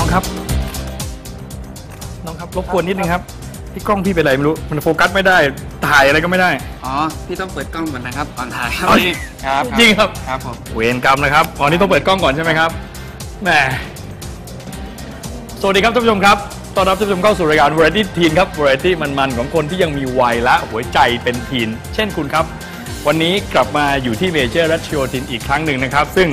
องครับ น้องครับรบกวนนิดนึงครับ ที่กล้องพี่เป็นไรไม่รู้ มันโฟกัสไม่ได้ ถ่ายอะไรก็ไม่ได้ อ๋อ พี่ต้องเปิดกล้องก่อนนะครับก่อนถ่ายครับอ๋อครับจริงครับครับผมเวรกรรมนะครับอ๋อนี่ต้องเปิดกล้องก่อนใช่ไหมครับแหมสวัสดีครับท่านผู้ชมครับต้อนรับท่านผู้ชมเข้าสู่รายการ Variety Teen ครับ Variety มันๆของคนที่ยังมีวัยและหัวใจเป็นทีน เช่นคุณครับ วันนี้กลับมาอยู่ที่เมเจอร์รัชโยธินอีกครั้งหนึ่งนะครับ ซึ่ง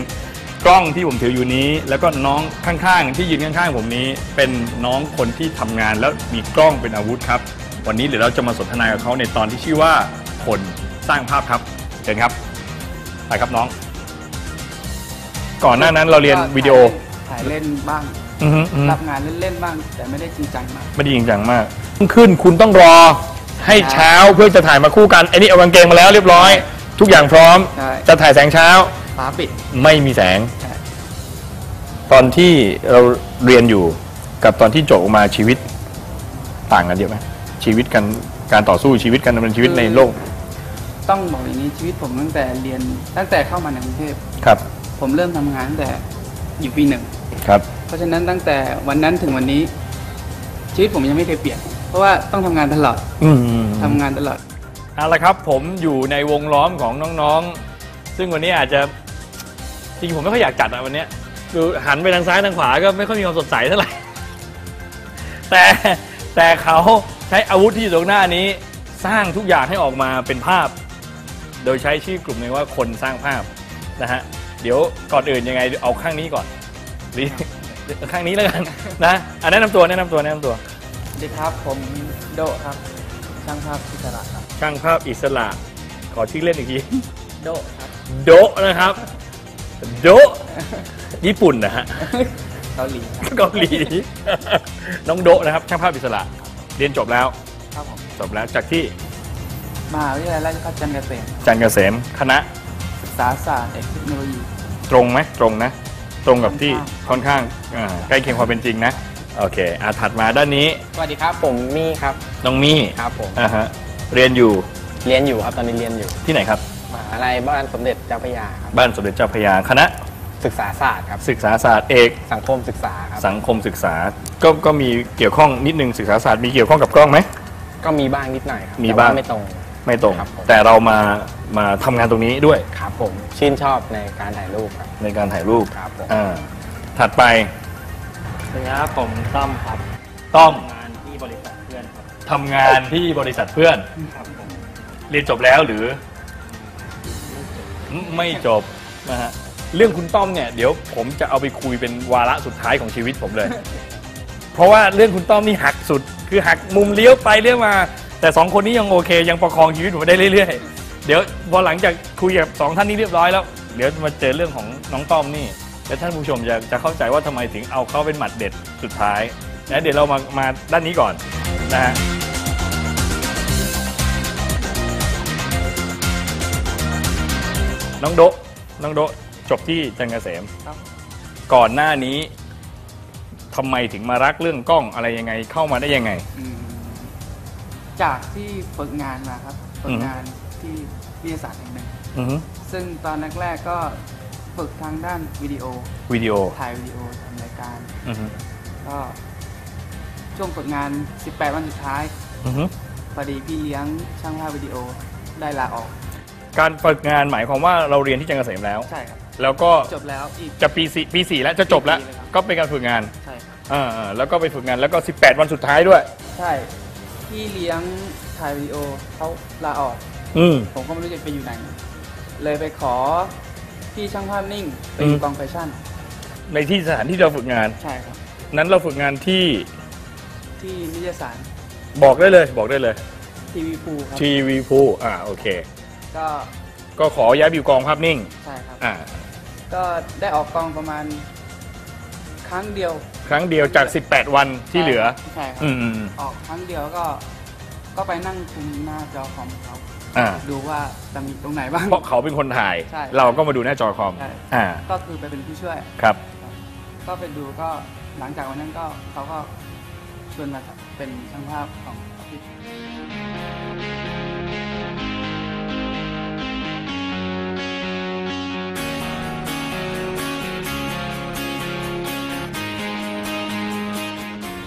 กล้องที่ผมถืออยู่นี้ แล้วก็น้องข้างๆ ที่ยืนข้างๆ ผมนี้ เป็นน้องคนที่ทำงานแล้วมีกล้องเป็นอาวุธครับ วันนี้เดี๋ยวเราจะมาสนทนากับเขาในตอนที่ชื่อว่าคนสร้างภาพครับเชิญครับไปครับน้อง ก่อนหน้านั้นเราเรียนวิดีโอถ่ายเล่นบ้าง อือฮึอือฮึรับงานเล่นๆบ้าง แต่ไม่ได้จริงจังมาก ไม่ได้จริงจังมากขึ้นคุณต้องรอให้เช้าเพื่อจะถ่ายมาคู่กันไอ้นี่เอากางเกงมาแล้วเรียบร้อย ทุกอย่างพร้อม ใช่ จะถ่ายแสงเช้า ฟ้าปิด ไม่มีแสง ใช่ ตอนที่เราเรียนอยู่กับตอนที่จบออกมาชีวิตต่างกันเยอะไหมชีวิตกันการต่อสู้ชีวิตการดำเนินชีวิตในโลกต้องบอกอย่างนี้ชีวิตผมตั้งแต่เรียนตั้งแต่เข้ามาในกรุงเทพครับผมเริ่มทำงานตั้งแต่อยู่ปีหนึ่ง ครับ เพราะฉะนั้นตั้งแต่วันนั้นถึงวันนี้ ชีวิตผมยังไม่เคยเปลี่ยน เพราะว่าต้องทำงานตลอดอืม ทำงานตลอด เอาละครับผมอยู่ในวงล้อมของน้องๆ ซึ่งวันนี้อาจจะจ ริงๆผมไม่ค่อยอยากจัดอะวันเนี้ยดูหันไปทางซ้ายทางขวาก็ไม่ค่อยมีความสดใสเท่าไหร่ แต่แต่เขาใช้อาวุธที่อยู่ตรงหน้านี้ สร้างทุกอย่างให้ออกมาเป็นภาพ โดยใช้ชื่อกลุ่มนี้ว่าคนสร้างภาพนะฮะเดี๋ยวก่อนอื่นยังไงเอาข้างนี้ก่อนหรือข้างนี้แล้วกันนะอะแนะนำตัวแนะนำตัวแนะนำตัว สวัสดีครับผมโดครับช่างภาพอิสระครับช่างภาพอิสระ ขอชื่อเล่นอีกทีโดครับ โดะนะครับ โดะญี่ปุ่นนะฮะ เกาหลีครับเกาหลี น้องโดะนะครับ ช่างภาพอิสระ เรียนจบแล้ว ครับผมจบแล้วจากที่มหาวิทยาลัยราชภัฏจันทร์เกษมจันทร์เกษมคณะศึกษาศาสตร์เอกเทคโนโลยี ตรงไหมตรงนะ ตรงกับที่ค่ค่อนข้างอ่าใกล้เคียงความเป็นจริงนะ โอเคอาถัดมาด้านนี้ สวัสดีครับผมมี่ครับน้องมี่ครับผม อ่าฮะ เรียนอยู่เรียนอยู่ครับตอนนี้เรียนอยู่ที่ไหนครับม หาลัยบ้านสมเด็จเจ้าพระยาครับบ้านสมเด็จเจ้าพระยาคณะศึกษาศาสตร์ครับศึกษาศาสตร์เอก สังคมศึกษาครับสังคมศึกษาก็ก็มีเกี่ยวข้องนิดนึงศึกษาศาสตร์มีเกี่ยวข้องกับกล้องไหม ก็มีบ้างนิดหน่อยครับมีแต่ว่บ้างไม่ตรง ไม่ตรง ครับผม แต่เรามามาทำงานตรงนี้ด้วยครับผมชื่นชอบในการถ่ายรูปครับ ในการถ่ายรูปครับผม อ่าถัดไปสวัสดีครับผมต้อมครับต้อมทำงานที่บริษัทเพื่อนครับทำงานที่บริษัทเพื่อน ครับผมเรียนจบแล้วหรือ ไม่จบนะฮะเรื่องคุณต้อมเนี่ยเดี๋ยวผมจะเอาไปคุยเป็นวาระสุดท้ายของชีวิตผมเลย เพราะว่าเรื่องคุณต้อมนี่หักสุด คือหักมุมเลี้ยวไปเลี้ยวมา แต่สองคนนี้ยังโอเค ยังประคองชีวิตผมได้เรื่อยๆ เดี๋ยวพอหลังจากคุยกับสองท่านนี้เรียบร้อยแล้วเดี๋ยวมาเจอเรื่องของน้องต้อมนี่แล้วท่านผู้ชมจะจะเข้าใจว่าทำไมถึงเอาเขาเป็นหมัดเด็ดสุดท้ายนะเดี๋ยวเรามามาด้านนี้ก่อนนะฮะ น้องโดะน้องโดะจบที่จันทร์เกษมครับ ก่อนหน้านี้ทำไมถึงมารักเรื่องกล้องอะไรยังไงเข้ามาได้ยังไง อืมจากที่ฝึกงานมาครับฝึอืกอฮึงานที่วิทยาศาสตร์แห่งหนึ่ง อือฮึซึ่งตอนแรกๆก็ฝึกทางด้านวิดีโอ วิดีโอถ่ายวิดีโอทำรายการ อือฮึก็ช่วงฝึกงาน 18 วันสุดท้าย อือฮึพอดีพี่เลี้ยงช่างภาพวิดีโอได้ลาออก การฝึกงานหมายความว่าเราเรียนที่จันทร์เกษมแล้ว ใช่ครับ แล้วก็จบแล้วอีก จะปีสี่ปีสี่แล้วจะจบแล้ว ปีสี่เลยครับ ก็เป็นการฝึกงานใช่ครับอ่าๆแล้วก็ไปฝึกงานแล้วก็ 18 วันสุดท้ายด้วย ใช่พี่เลี้ยงถ่ายวิดีโอเขาลาออก อืม ผมก็ไม่รู้จะไปอยู่ไหน เลยไปขอพี่ช่างภาพนิ่งไปอยู่อืม กองแฟชั่น ในที่สถานที่เราฝึกงาน ใช่ครับ นั้นเราฝึกงานที่ที่นิตยสารบอกได้เลย บอกได้เลย ทีวีพูครับ ทีวีพูอ่าโอเค ก็ก็ขอย้ายไปอยู่กองภาพนิ่ง ใช่ครับ อ่า ก็ได้ออกกองประมาณ ครั้งเดียวครั้งเดียวจาก 18 วันที่เหลือ ใช่ครับอืมอืมออกครั้งเดียวก็ ก็ไปนั่งคุมหน้าจอคอมเขาอ่า ดูว่าจะมีตรงไหนบ้าง เพราะเขาเป็นคนถ่าย ใช่เราก็มาดูหน้าจอคอม ใช่ อ่า ก็คือไปเป็นผู้ช่วย ครับ ก็ไปดูก็หลังจากวันนั้นก็เขาก็ชวนมาเป็นช่างภาพของออฟฟิศ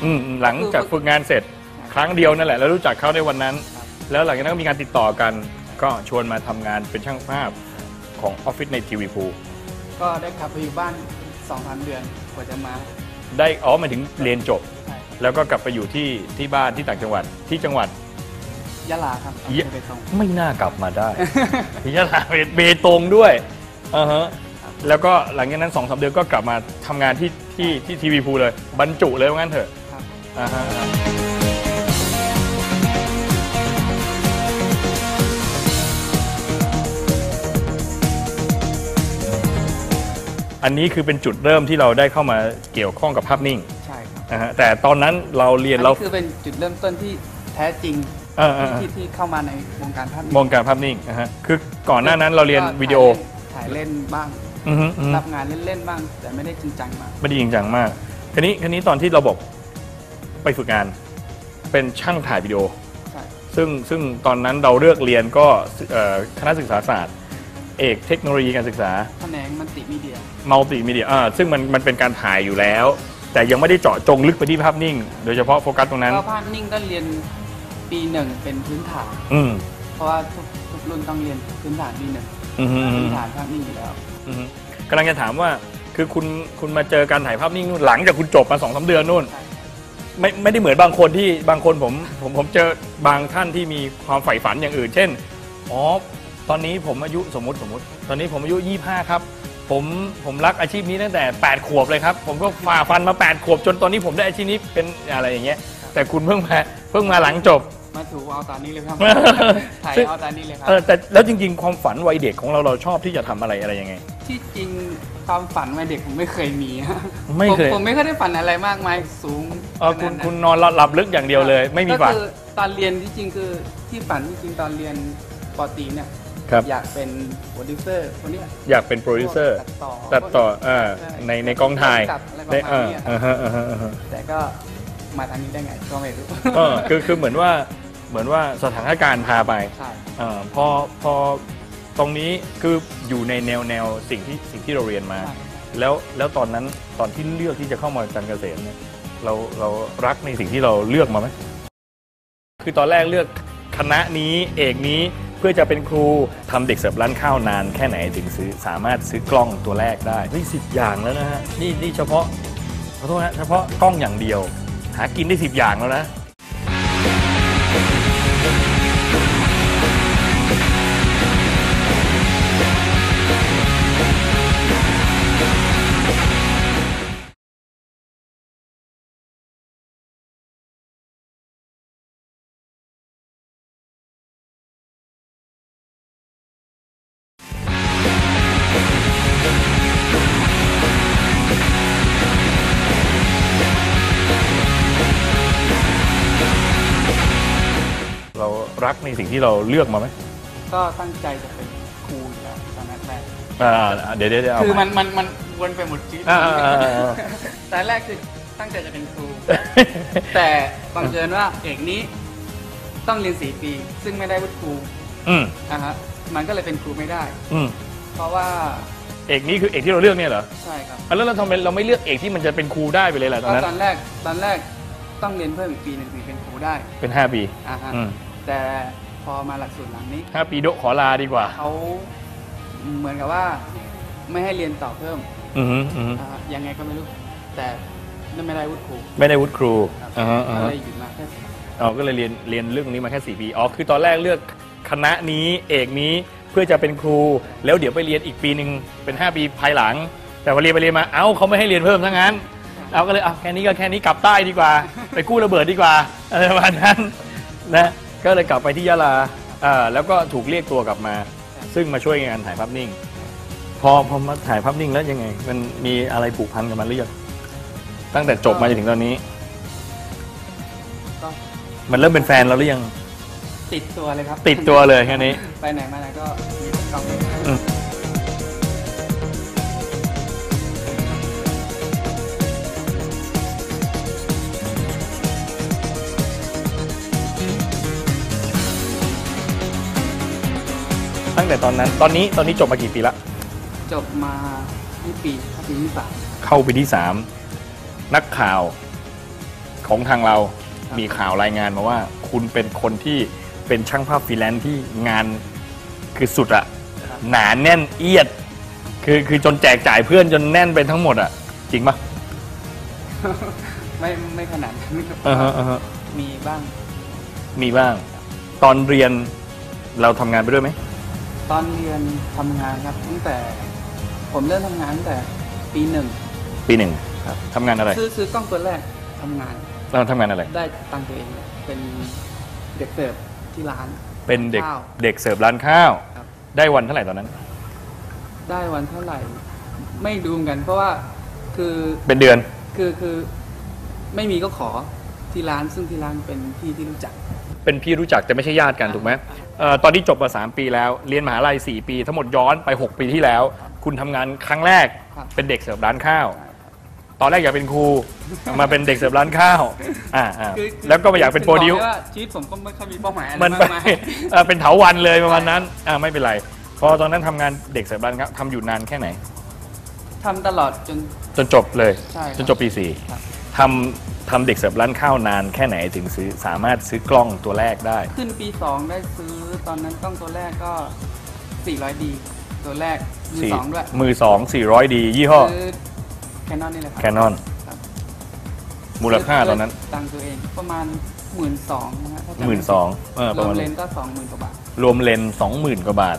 อืมอืมหลังจากฝึกงานเสร็จครั้งเดียวนั่นแหละ แล้วรู้จักเขาในวันนั้นครับแล้วหลังจากนั้นก็มีการติดต่อกัน ก็ชวนมาทำงานเป็นช่างภาพของออฟฟิศในทีวีพูก็ได้กลับไปอยู่บ้านสองสามเดือนกว่าจะมาได้อ๋อหมายถึงเรียนจบ ใช่แล้วก็กลับไปอยู่ที่ที่บ้านที่ต่างจังหวัดที่จังหวัด ยะลาครับอำเภเยอเบตงไม่น่ากลับมาได้ ที่ยะลาเบตงด้วยอ่าฮะแล้วก็หลังจากนั้นสองสามเดือนก็กลับมาทำงานที่ที่ที่ทีวีพูเลย บรรจุเลยว่างั้นเถอะครับ อ่าฮะอันนี้คือเป็นจุดเริ่มที่เราได้เข้ามาเกี่ยวข้องกับภาพนิ่งใช่ครับนะฮะแต่ตอนนั้นเราเรียนอันเรานี้คือเป็นจุดเริ่มต้นที่แท้จริงเออเออเออที่ที่เข้ามาในวงการภาพมองการภาพนิ่งนะฮะคือก่อนหน้านั้นเราเรียนก็วิดีโอถ่ายเล่นบ้าง อือฮึอือฮึรับงานเล่นๆบ้าง แต่ไม่ได้จริงจังมาก ไม่ได้จริงจังมากทีนี้ทีนี้ตอนที่เราบอก ไปฝึกงาน เป็นช่างถ่ายวิดีโอ ใช่ซึ่งซึ่งตอนนั้นเราเลือกเรียนก็เอ่อคณะศึกษาศาสตร์ เอกเทคโนโลยีการศึกษา แผนงมันติมีเดีย มัลติมีเดียอ่าซึ่งมันมันเป็นการถ่ายอยู่แล้ว แต่ยังไม่ได้เจาะจงลึกไปที่ภาพนิ่ง โดยเฉพาะโฟกัสตรงนั้น ก็ภาพนิ่งก็เรียนปีหนึ่งเป็นพื้นฐาน อืมเพราะว่าทุกทุกรุ่นต้องเรียนพื้นฐานปีหนึ่งอืมอืมอืพื้มนฐานภาพนิ่งอยู่แล้ว อืมกำลังจะถามว่าคือคุณคุณมาเจอการถ่ายภาพนิ่งนู่นหลังจากคุณจบมาสองสาเดือนนู่น ใช่ ไม่ไม่ได้เหมือนบางคนที่บางคนผมผมผมเจอบางท่านที่มีความใฝ่ฝันอย่างอื่น เช่นอ๋อตอนนี้ผมอายุสมมติสมมติ ตอนนี้ผมอายุ 25 ครับ ผมผมรักอาชีพนี้ตั้งแต่ 8 ขวบเลยครับ ผมก็ฝ่าฟันมา 8 ขวบจนตอนนี้ผมได้อาชีพนี้เป็นอะไรอย่างเงี้ย แต่คุณเพิ่งมาเพิ่งมาหลังจบ มาถูเอาตอนนี้เลยครับ ถ่ายซึ่งเอาตอนนี้เลยครับเออแต่แล้วจริง ๆ ความฝันวัยเด็กของเราเราชอบที่จะทำอะไรอะไรยังไง ที่จริง ความฝันวัยเด็กผมไม่เคยมีฮะไม่เคยผผมไม่เคยได้ฝันอะไรมากมายสูงเออคุณขนาดนั้นคุณนอนหลับลึกอย่างเดียวเลย ไม่มีฝันก็คือตอนเรียนที่จริงคือที่ฝันที่จริงตอนเรียนปอตรีเนี่ยครับอยากเป็นโปรดิวเซอร์คนเนี้ยอยากเป็นโปรดิวเซอร์ตัดต่อตัดต่อเออช่ในในกองถ่ายตัดอะไรปในระมาเอณอเนี้ยอ่าฮะอ่าฮะอ่าฮะแต่ก็มาทางนี้ได้ไงก็ไม่รู้เออคือคือเหมือนว่าเหมือนว่าสถานการณ์พาไปใช่เออพอพอ ตรงนี้คืออยู่ในแนวแนวสิ่งที่สิ่งที่เราเรียนมาใช่แล้วแล้วตอนนั้นตอนที่เลือกที่จะเข้ามาการเกษตรเนี่ยเราเรารักในสิ่งที่เราเลือกมาไหมคือตอนแรกเลือกคณะนี้เอกนี้เพื่อจะเป็นครูทำเด็กเสิร์ฟร้านข้าวนานแค่ไหนถึงซื้อสามารถซื้อกล้องตัวแรกได้นี่สิบอย่างแล้วนะฮะนี่นี่เฉพาะขอโทษนะเฉพาะกล้องอย่างเดียว หากินได้สิบอย่างแล้วนะ สิ่งที่เราเลือกมาไหมก็ตั้งใจจะเป็นครูอยู่แล้วตอนนั้นแรกอ่าเดี๋ยวเดี๋ยวเดี๋ยวเอาคือใหมันมันมันวนไปหมดชีวิตอ่าอ่าอ่าอ่า ตอนแรกคือตั้งใจจะเป็นครู แต่บังเอิญว่าเอกนี้ต้องเรียนสี่ปี ซึ่งไม่ได้วุฒิครูอืมนะฮะมันก็เลยเป็นครูไม่ได้ อืมเพราะว่าเอกนี้คือเอกที่เราเลือกเนี่ยเหรอใช่ครับอะแล้วเราทำไมเราไม่เลือกเอกที่มันจะเป็นครูได้ไปเลยล่ะตอนก็นั้นตอนแรกตอนแรกต้องเรียนเพิ่มอีกปีหนึ่งถึงเป็นครูได้เป็น 5 ปี อ่าฮะอืมแต่พ อมาหลักสูตรหลังนี้ห้าปีโดะขอลาดีกว่า เขาเหมือนกับว่าไม่ให้เรียนต่อเพิ่มอือฮึอือฮึอ่าฮะยังไงก็ไม่รู้ แต่นั่นไม่ได้วุฒิครูไม่ได้วุฒิครูครับอ่าฮะอ่าก็ฮะเลยหยุดมาแค่สี่อ๋อก็เลยเรียนเรียนเรื่องนี้มาแค่4ปีอ๋อคือตอนแรกเลือกคณะนี้เอกนี้เพื่อจะเป็นครู แล้วเดี๋ยวไปเรียนอีกปีหนึ่งเป็น 5 ปีภายหลัง แต่พอเรียนไปเรียนมาเอ้าเขาไม่ให้เรียนเพิ่มทั้งนั้นเอาก็เลยเอาแค่นี้ก็แค่นี้กลับใต้ดีกว่า ไปกู้ระเบิดดีกว่าอะไรประมาณนั้นนะ ก็เลยกลับไปที่ยะลาอ่าแล้วก็ถูกเรียกตัวกลับมา ซึ่งมาช่วยงานถ่ายภาพนิ่ง พอพอมาถ่ายภาพนิ่งแล้วยังไง มันมีอะไรผูกพันกับมันหรือยังตั้งแต่จบมาจนถึงตอนนี้ ก็มันเริ่มเป็นแฟนเราหรือยัง ติดตัวเลยครับติดตัวเลยแค่นี้ ไปไหนมาไหนก็มีกล้อง งแต่ตอนนั้น ตอนนี้ตอนนี้จบมากี่ปีละ จบมาที่ปีครับปีที่สามเข้าปีที่สามนักข่าวของทางเราครับมีข่าวรายงานมาว่า คุณเป็นคนที่เป็นช่างภาพฟรีแลนซ์ที่งานคือสุดอะหนาแน่นเอียด คือคือจนแจกจ่ายเพื่อนจนแน่นไปทั้งหมดอะจริงปะไม่ไม่ขนาดนั้นครับอ่าฮะอ่าฮะมีบ้าง มีบ้าง ตอนเรียนเราทำงานไปด้วยไหม ตอนเรียนทำงานครับตั้งแต่ผมเริ่มทำงานตั้งแต่ปีหนึ่ง ปีหนึ่งครับ ทำงานอะไร ซื้อซื้อกล้องตัวแรกทำงานเราทำงานอะไร ได้ตังค์ตัวเองเป็นเด็กเสิร์ฟที่ร้าน เป็นเด็กข้าวเด็กเสิร์ฟร้านข้าว ครับ ได้วันเท่าไหร่ตอนนั้น ได้วันเท่าไหร่ ไม่ดูเหมือนกันเพราะว่าคือเป็นเดือน คือคือไม่มีก็ขอที่ร้านซึ่งที่ร้านเป็นพี่ที่รู้จัก เป็นพี่รู้จักแต่ไม่ใช่ญาติกันถูกไหม เอ่อตอนที่จบมา 3 ปีแล้ว เรียนมหาลัย 4 ปี ทั้งหมดย้อนไป 6 ปีที่แล้ว คุณทำงานครั้งแรกครับ เป็นเด็กเสิร์ฟร้านข้าว ตอนแรกอยากเป็นครู มาเป็นเด็กเสิร์ฟร้านข้าวอ่าอ่าคือคืแล้วก็มาอยากเป็นโปรดิว ถึงบอกไงว่าชีวิตผมก็ไม่ค่อยมีเป้าหมายอะไรมันมากไปมายเอ่อเป็นเถาวันเลยประมาณนั้นอ่าไม่เป็นไร พอตอนนั้นทำงานเด็กเสิร์ฟร้านข้าวทำอยู่นานแค่ไหน ทำตลอดจน จนจบเลย ใช่ครับจนจบปีสี่ครับ ทำทำเด็กเสิร์ฟร้านข้าวนานแค่ไหนถึงซื้อสามารถซื้อกล้องตัวแรกได้ ขึ้นปี 2 ได้ซื้อตอนนั้นกล้องตัวแรกก็ 400D ตัวแรกมือสี่สองด้วยมือสองสี่ร้อยดียี่ห้อซื้อแคนนอนนี่แหละครับ Canon ครับมูลค่าตอนนั้นตังค์ตัวเองประมาณหมื่นสองนะฮะถ้าจำหมื่นสองเออรประวมาณมเลนส์ก็สองหมื่นกว่าบาทรวมเลนสองหมื่นกว่าบาท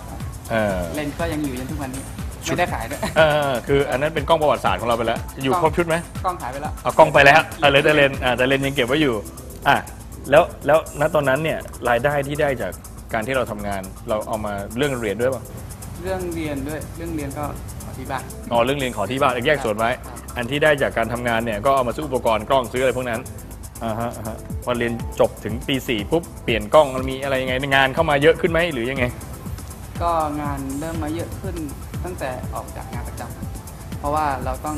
เออเลนส์ก็ยังอยู่จนทุกวันนี้ชุด ไม่ได้ขายด้วยเออคืออันนั้นเป็นกล้องประวัติศาสตร์ของเราไปแล้ว อยู่ครบชุดไหมกล้องขายไปแล้วเอากล้องไปแล้วเออเหลยแต่เลนอ่าแต่เลนยังเก็บไว้อยู่อะแล้วแล้วณตอนนั้นเนี่ยรายได้ที่ได้จากการที่เราทำงาน เราเอามาเรื่องเรียนด้วยป่ะเรื่องเรียนด้วยเรื่องเรียนก็ขอที่บ้าน อ๋อเรื่องเรียนขอที่บ้านแยกส่วนไว้ ครับ อันที่ได้จากการทำงานเนี่ยก็เอามาซื้ออุปกรณ์กล้องซื้ออะไรพวกนั้นอ่าฮะอ่าฮะพอเรียนจบถึงปี4ปุ๊บเปลี่ยนกล้องมันมีอะไรยังไงงานเข้ามาเยอะขึ้นไหมหรือยังไง ก็งานเริ่มมาเยอะขึ้น ตั้งแต่ออกจากงานประจำเพราะว่าเราต้อง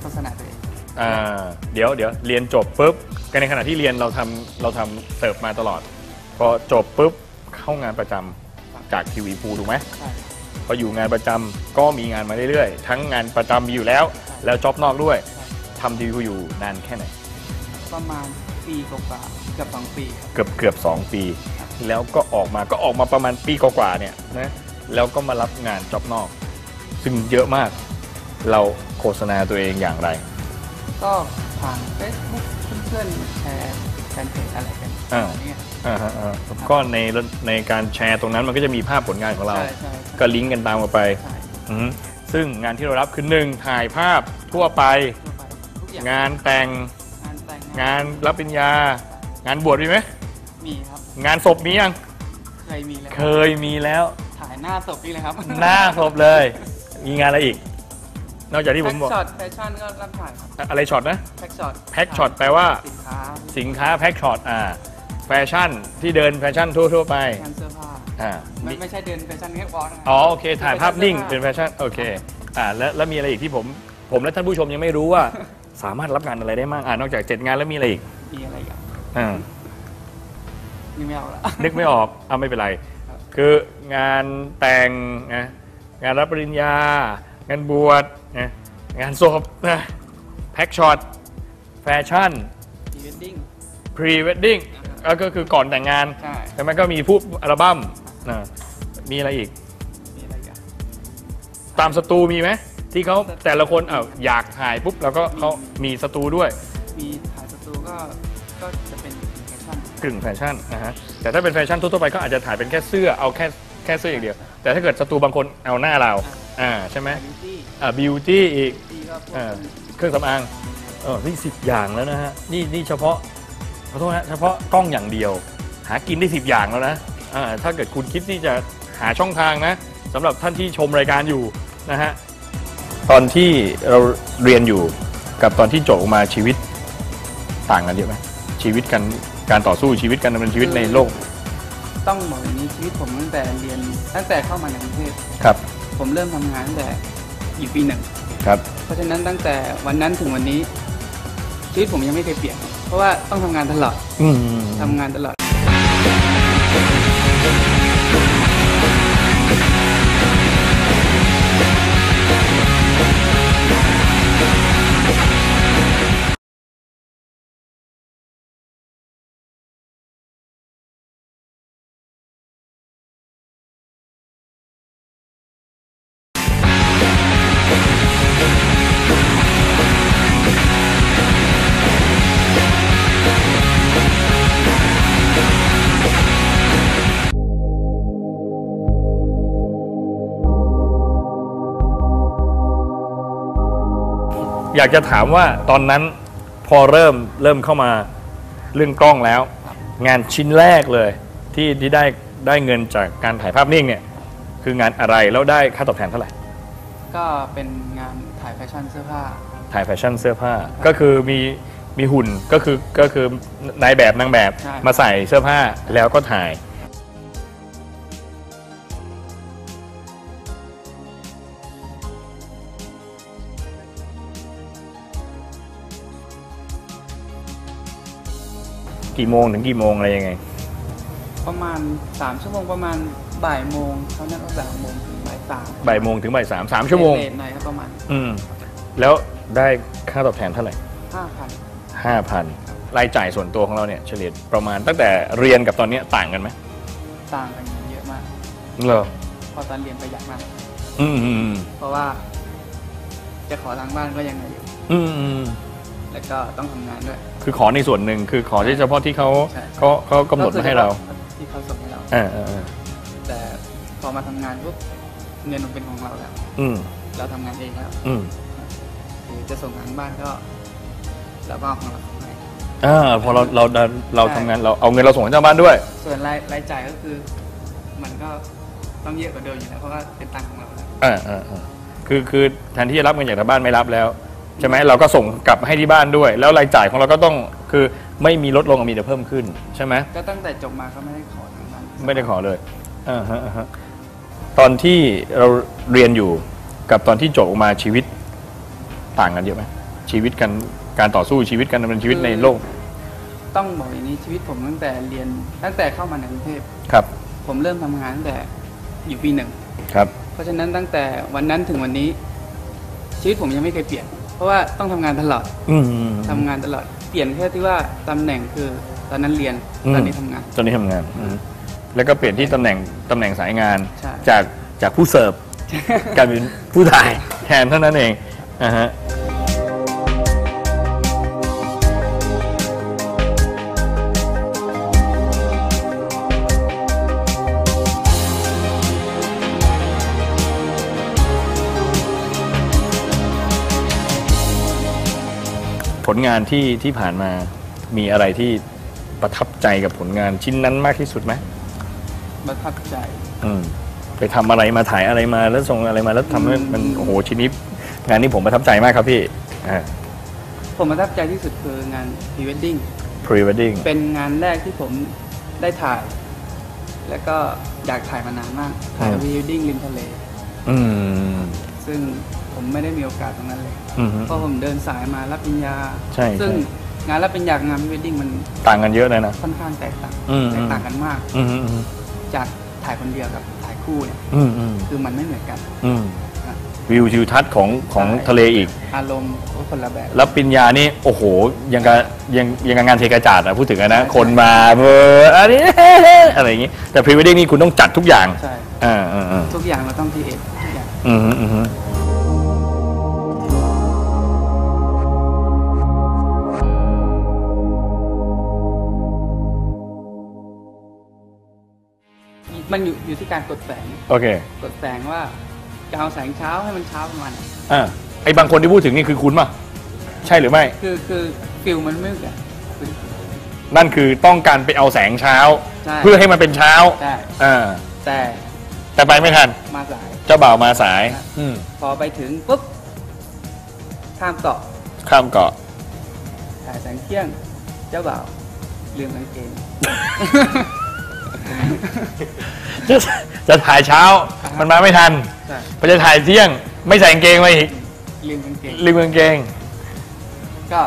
โฆษณาตัวเอง อ่าเดี๋ยวเดี๋ยวเรียนจบปุ๊บก็ในขณะที่เรียนเราทำเราทำเสิร์ฟมาตลอด พอจบปุ๊บเข้างานประจำจากทีวีพูถูกไหมใช่ พออยู่งานประจำก็มีงานมาเรื่อยๆ ทั้งงานประจำมีอยู่แล้ว แล้วจ็อบนอกด้วยทำทีวีพูอยู่นานแค่ไหน ประมาณปีกว่าๆเกือบสองปีครับ เกือบเกือบสองปี แล้วก็ออกมาก็ออกมาประมาณปีกว่าๆเนี่ยนะแล้วก็มารับงานจ็อบนอก ซึ่งเยอะมาก เราโฆษณาตัวเองอย่างไร ก็ผ่าน Facebook เพื่อนๆแชร์แฟนเพจอะไรกันอ่า เนี่ย อ่าฮะอ่าก็ในในการแชร์ตรงนั้นมันก็จะมีภาพผลงานของเราใช่ใช่ ก็ลิงก์กันตามกันไปใช่อือฮึซึ่งงานที่เรารับคือหนึ่งถ่ายภาพทั่วไป ทั่วไปทุกอย่างงานแต่งงานแต่งงานรับปริญญา งานบวชมีไหมมีครับ งานศพมียัง เคยมีแล้วเคยมีแล้ว ถ่ายหน้าศพนี่เลยครับ หน้าศพเลย มีงานอะไรอีก นอกจากที่ผมบอกแพ็กช็อตแฟชั่นก็รับถ่ายครับอะไรช็อตนะ แพ็กช็อตแพ็กช็อตแปลว่าสินค้าสินค้าแพ็กช็อตอ่าแฟชั่นที่เดินแฟชั่นทั่วๆไปงานเสื้อผ้าอ่าไม่มีไม่ใช่เดินแฟชั่นแค่วอล์กนะอ๋อโอเค ถ่ายภาพนิ่งเป็นแฟชั่นโอเคอ่าแล้วแล้วมีอะไรอีกที่ผม ผมและท่านผู้ชมยังไม่รู้ว่า สามารถรับงานอะไรได้บ้างอ่านอกจากเจ็ดงานแล้วมีอะไรอีกมีอะไรอีกันอ่า นี่ไม่เอาละ นึกไม่ออก เอาไม่เป็นไรครับคืองานแต่งนะ งานรับปริญญา งานบวชนะงานศพนะแพ็กช็อตแฟชั่น พรีเวดดิ้ง พรีเวดดิ้งก็คือก่อนแต่งงานใช่แต่มันก็มีพูดอัลบั้มนะมีอะไรอีก มีอะไรอีกันตามสตูมีไหมที่เขาแต่ละคนอ้าวอยากถ่ายปุ๊บแล้วก็เขามีสตูด้วยมีถ่ายสตูก็ ก็จะเป็นแฟชั่นกึ่งแฟชั่นนะฮะแต่ถ้าเป็นแฟชั่นทั่วๆไปก็อาจจะถ่ายเป็นแค่เสื้อเอาแค่แค่เสื้ออย่างเดียว แต่ถ้าเกิดสตูบางคนเอาหน้าเรา อ่าใช่ไหมบิวตี้อ่าบิวตี้อีกที่ก็พวกอ่าเครื่องสำอางเออนี่สิบอย่างแล้วนะฮะนี่นี่เฉพาะขอโทษฮะเฉพาะกล้องอย่างเดียว หากินได้สิบอย่างแล้วนะอ่าถ้าเกิดคุณคิดที่จะหาช่องทางนะสำหรับท่านที่ชมรายการอยู่นะฮะตอนที่เราเรียนอยู่กับตอนที่จบออกมาชีวิตต่างกันเยอะไหมชีวิตกันการต่อสู้ชีวิตการดำเนินชีวิตในโลก ต้องบอกอย่างนี้ชีวิตผมตั้งแต่เรียนตั้งแต่เข้ามาในกรุงเทพครับ ผมเริ่มทำงานตั้งแต่อยู่ปีหนึ่ง ครับ เพราะฉะนั้นตั้งแต่วันนั้นถึงวันนี้ ชีวิตผมยังไม่เคยเปลี่ยน เพราะว่าต้องทำงานตลอดอืม ทำงานตลอด อยากจะถามว่าตอนนั้นพอเริ่มเริ่มเข้ามาเรื่องกล้องแล้ว งานชิ้นแรกเลย ที่ที่ได้ได้เงินจากการถ่ายภาพนิ่งเนี่ยคืองานอะไรแล้วได้ค่าตอบแทนเท่าไหร่ ก็เป็นงานถ่ายแฟชั่นเสื้อผ้า ถ่ายแฟชั่นเสื้อผ้าก็คือมีมีหุ่นก็คือก็คือนายแบบนางแบบใช่ มาใส่เสื้อผ้าแล้วก็ถ่าย กี่โมงถึงกี่โมงอะไรยังไง ประมาณสามชั่วโมงประมาณบ่ายโมงเขานัดว่าบ่ายโมงถึงบ่ายสามบ่ายโมงถึงบ่ายสามสามชั่วโมงเลทหน่อยครับประมาณอืมแล้วได้ค่าตอบแทนเท่าไหร่ห้าพันห้าพันรายจ่ายส่วนตัวของเราเนี่ยเฉลี่ยประมาณตั้งแต่เรียนกับตอนเนี้ยต่างกันไหมต่างกันเยอะมากเหรอเพอตอนเรียนประหยัดมาก อืมอืมเพราะว่า จะขอทางบ้านก็ยังไงอยู่ อืมอืม แล้วก็ต้องทำงานด้วย คือขอในส่วนหนึ่งคือขอที่เฉพาะที่เขาใช่ เขาเขากำหนดมาให้เราที่เขาส่งให้เรา อ่าอ่าอ่าแต่พอมาทำงานปุ๊บเงินมันเป็นของเราแล้ว อืมเราทำงานเองแล้วอืมหรือจะส่งทางบ้านก็เราก็เอาของเราส่งให้อ่าพอเราเราเราเราทำงานเราเอาเงินเราส่งให้เจ้าบ้านด้วย ส่วนรายรายจ่ายก็คือ มันก็ต้องเยอะกว่าเดิมอยู่แล้วเพราะว่าเป็นตังค์ของเราแล้ว อ่าอ่าอ่าคือคือแทนที่จะรับเงินจากทางบ้านไม่รับแล้ว ใช่ไหมเราก็ส่งกลับให้ที่บ้านด้วย แล้วรายจ่ายของเราก็ต้องคือไม่มีลดลงมีแต่เพิ่มขึ้นใช่ไหมก็ตั้งแต่จบมาก็ไม่ได้ขอทางบ้านไม่ได้ขอเลยอ่าฮะอ่าฮะตอนที่เราเรียนอยู่กับตอนที่จบออกมาชีวิตต่างกันเยอะไหมชีวิตกันการต่อสู้ชีวิตการดำเนินชีวิตในโลกต้องบอกอย่างนี้ชีวิตผมตั้งแต่เรียนตั้งแต่เข้ามาในกรุงเทพครับผมเริ่มทำงานตั้งแต่อยู่ปีหนึ่งครับ เพราะฉะนั้นตั้งแต่วันนั้นถึงวันนี้ ชีวิตผมยังไม่เคยเปลี่ยนเพ ราะว่าต้องทำงานตลอดอืมทำงานตลอด เปลี่ยนแค่ที่ว่าตำแหน่งคือตอนนั้นเรียนอืมตอนนี้ทำงาน ตอนนี้ทำงานอืมแล้วก็เปลี่ยนที่ตำแหน่งตำแหน่งสายงาน ใช่ จากจากผู้เสิร์ฟกลายเป็นผู้ถ่ายแทนเท่านั้นเองอ่าฮะ ลงานที่ที่ผ่านมามีอะไรที่ประทับใจกับผลงานชิ้นนั้นมากที่สุดไหมประทับใจ อืมไปทำอะไรมาถ่ายอะไรมาแล้วส่งอะไรมาแล้วทำให้มันโอ้โหชิ้นนี้งานนี้ผมประทับใจมากครับพี่อ่าผมประทับใจที่สุดคืองานพรีเวดดิ้ง pre wedding เป็นงานแรกที่ผมได้ถ่าย แล้วก็อยากถ่ายมานานมาก ถ่ายอืมพรีเวดดิ้งริมทะเล อืม ซึ่ง ผมไม่ได้มีโอกาสตรงนั้นเลยอืมเพราะผมเดินสายมารับปริญญา ใช่ซึ่งใช่งานรับปริญญากับงานพรีเวดดิ้งมันต่างกันเยอะเลยนะ ค่อนข้างแตกต่างอืม แตกต่างกันมาก อืมอืมอืมจากถ่ายคนเดียวกับถ่ายคู่เนี่ยอืมอืมคือมันไม่เหมือนกัน อืมนะวิวทิวทัศน์ของของใช่ ทะเลอีก อารมณ์ก็คนละแบบแล้วปริญญานี่โอ้โห ยังกับยังยังกับงานเทกาจาดอะพูดถึงอะนะ ใช่ คนมาเบอร์อันนี้ อะไรอย่างงี้ แต่ pre wedding นี่คุณต้องจัดทุกอย่างใช่ อ่าอ่าอ่าทุกอย่างเราต้องพีเอ็ทุกอย่าง อืมอืมอืม มันอยู่อยู่ที่การกดแสง โอเคกดแสงว่าจะเอาแสงเช้าให้มันเช้าประมาณไหนอ่าไอ้บางคนที่พูดถึงนี่คือคุณป่ะ ใช่หรือไม่ คือคือฟิลมันไม่เหมือนกันคือนั่นคือต้องการไปเอาแสงเช้า ใช่ เพื่อให้มันเป็นเช้าใช่อ่าแต่แต่ไปไม่ทัน มาสาย เจ้าบ่าวมาสายอืมพอไปถึงปุ๊บข้ามเกาะข้ามเกาะ ถ่ายแสงเที่ยง เจ้าบ่าวลืมกางเกง จะจะถ่ายเช้ามันมาไม่ทันใช่พอจะถ่ายเที่ยง ไม่ใส่กางเกงมาอีกลืมกางเกงลืมกางเกง ก็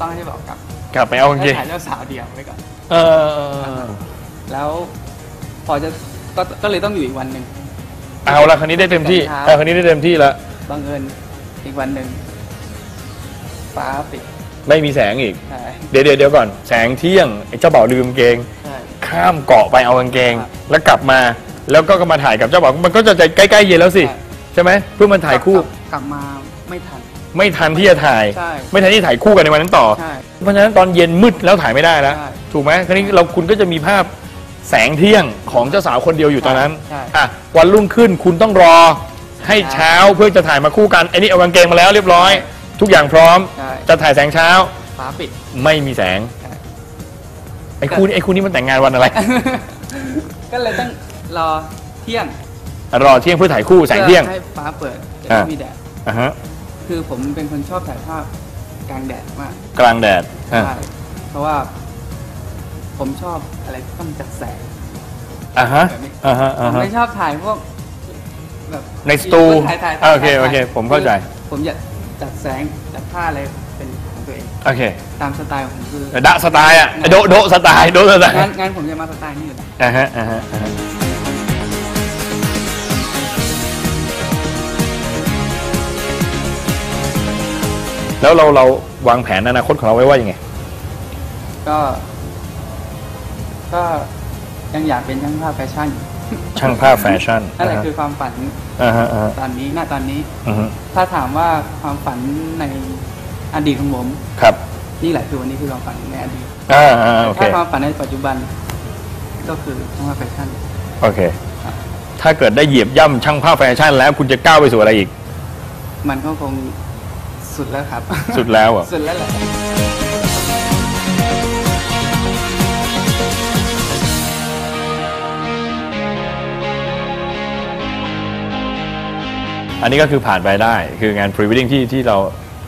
ต้องให้บอกกลับกลับไปเอากางเกงให้ถ่ายเจ้าสาวเดียวไว้ก่อน เออ แล้วพอจะก็ก็เลยต้องอยู่อีกวันหนึ่ง เอาละคราวนี้ได้เต็มที่เช้า เออคราวนี้ได้เต็มที่แล้วบังเอิญอีกวันหนึ่งฟ้าปิดไม่มีแสงอีก ใช่เดี๋ยวเดี๋ยวเดี๋ยวก่อน แสงเที่ยงไอ้เจ้าบ่าวลืมกางเกงใช่ ข้ามเกาะไปเอากางเกงครับแล้วกลับมาแล้วก็มาถ่ายกับเจ้าบ่าวมันก็จะใกล้ๆเย็นแล้วสิ ใช่ใช่ไหมเพื่อมันถ่ายคู่กลับกลับมาไม่ทัน ไม่ทันที่จะถ่าย ใช่ไม่ทันที่ถ่ายคู่กันในวันนั้นต่อ ใช่เพราะฉะนั้นตอนเย็นมืดแล้วถ่ายไม่ได้แล้ว ใช่ถูกไหมคราวนี้เราคุณก็จะมีภาพแสงเที่ยงของเจ้าสาวคนเดียวอยู่ตอนนั้นใช่อะวันรุ่งขึ้นคุณต้องรอให้เช้าเพื่อจะถ่ายมาคู่กันไอ้นี่เอากางเกงมาแล้วเรียบร้อย ทุกอย่างพร้อม ใช่จะถ่ายแสงเช้า ฟ้าปิดไม่มีแสงใช่ ไอ้คู่นี้ไอ้คู่นี้มันแต่งงานวันอะไร ก็เลยต้องรอเที่ยงรอเที่ยงเพื่อถ่ายคู่แสงเที่ยง พื่อให้ฟ้าเปิดจะอ่าไม่มีแดด อะฮะคือผมเป็นคนชอบถ่ายภาพกลางแดดมากกลางแดดอะใช่เพราะว่า ผมชอบอะไรที่ต้องจัดแสงอะฮะอะฮะผอะมฮะ ไม่ชอบถ่ายพวกแบบในสตูถ่ายถ่ายอ่าถ่ายโอเคโอเคถ่ายผมเข้าใจผมอยากจัดแสงจัดผ้าอะไรเป็นของ ตัวเองโอเคตามสไตล์ของผมคือดะสไตล์อะโดะโดะสไตล์โดะสไตล์งานงานผมจะมาสไตล์นี้อยู่แล้วอะฮะอะฮะอะฮะแล้วเราเราวางแผนอนาคตของเราไว้ว่ายังไง ก็ ก็ยังอยากเป็นช่างภาพแฟชั่นอยู่ช่างภาพแฟชั่นนั่นแหละคือความฝันอ่าฮะอ่าฮะตอนนี้ณตอนนี้อือฮึถ้าถามว่าความฝันใน อดีตของผมครับนี่แหละคือวันนี้คือความฝันในอดีตอ่าอ่าโอเคถ้าความฝันในปัจจุบัน ก็คือช่างภาพแฟชั่นโอเค ถ้าเกิดได้เหยียบย่ำช่างภาพแฟชั่นแล้วคุณจะก้าวไปสู่อะไรอีก มันก็คงสุดแล้วครับ สุดแล้วเหรอะสุดแล้วแหละอันนี้ก็คือผ่านไปได้คืองานพรี w วดดิ้งที่ที่เรา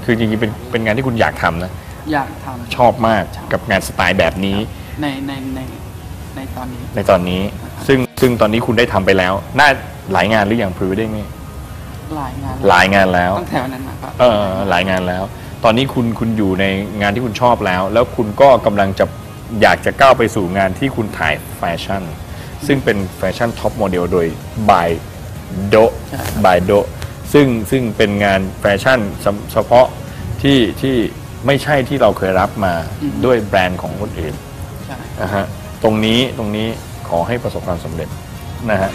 คือจริงๆเป็นเป็นงานที่คุณอยากทำนะ อยากทชอบมากกับงานสไตล์แบบนี้ำในในในในตอนนี้ในตอนนี้ ซึ่งซึ่งตอนนี้คุณได้ทำไปแล้ว น่าหลายงานหรือยังพรี w วดดิ้งนี่หลายงานหลายงานแล้วตั้งแต่วันนั้นมาก็เออหลายงานแล้ว ตอนนี้คุณคุณอยู่ในงานที่คุณชอบแล้ว แล้วคุณก็กำลังจะอยากจะก้าวไปสู่งานที่คุณถ่ายแฟชั่น ซึ่งเป็นแฟชั่นท็อปโมเดลโดย by Do by Do ซึ่งซึ่งเป็นงานแฟชั่นเฉเฉพาะที่ที่ไม่ใช่ที่เราเคยรับมาด้วยแบรนด์ของคนอื่นใช่นะฮะตรงนี้ตรงนี้ขอให้ประสบความสำเร็จนะฮะ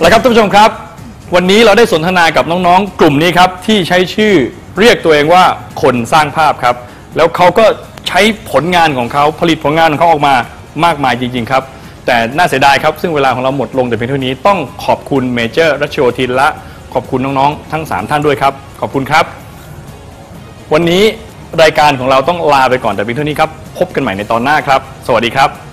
แล้วครับท่านผู้ชมครับ วันนี้เราได้สนทนากับน้องๆ กลุ่มนี้ครับ ที่ใช้ชื่อเรียกตัวเองว่าคนสร้างภาพครับ แล้วเขาก็ใช้ผลงานของเขาผลิตผลงานของเขาออกมามากมายจริง ๆ ครับ แต่น่าเสียดายครับ ซึ่งเวลาของเราหมดลงแต่เพียงเท่านี้ต้องขอบคุณเมเจอร์รัชโยธินและขอบคุณน้องๆ ทั้ง 3 ท่านด้วยครับ ขอบคุณครับ วันนี้รายการของเราต้องลาไปก่อนแต่เพียงเท่านี้ครับ พบกันใหม่ในตอนหน้าครับ สวัสดีครับครับ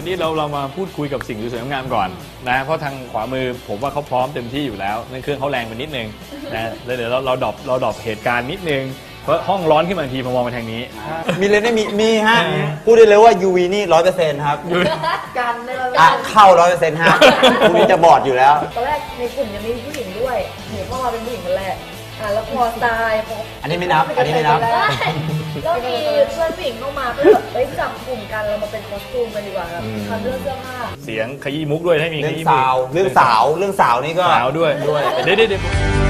ทีนี้เราเรามาพูดคุยกับสิ่งสวยๆงามๆก่อนนะเพราะทางขวามือผมว่าเขาพร้อมเต็มที่อยู่แล้วนั่นเครื่องเขาแรงไปนิดนึงนะแล้วเดี๋ยวเราเราดรอปเราดรอปเหตุการณ์นิดนึงเพราะห้องร้อนขึ้นมาทันทีพอมองไปทางนี้ มีเลยได้มีมีฮะ พูดได้เลยว่า UV นี่ร้อยเปอร์เซ็นต์ครับกันในเราอะเข้าร้อยเปอร์เซ็นต์ฮะพรุ่งนี้จะบอดอยู่แล้ว ตอนแรกในกลุ่มยังมีผู้หญิงด้วยหนูเข้ามาเป็นผู้หญิงคนแรก อะแล้วพอสไตล์พออันนี้ไม่นับ อันนี้ไม่นับแล้วมีเพื่อนผู้หญิงเข้ามาก็แบบเฮ้ยจับกลุ่มกันเรามาเป็นคอสตูมกันดีกว่าครับทำเรื่องเสื้อผ้าเสียงขยี้มุกด้วยให้มีขเรื่องยี้มุกสาว เรื่องสาว เรื่องสาวนี่ก็ สาวด้วยด้วย เดี๋ยวเดี๋ยวเดี๋ยว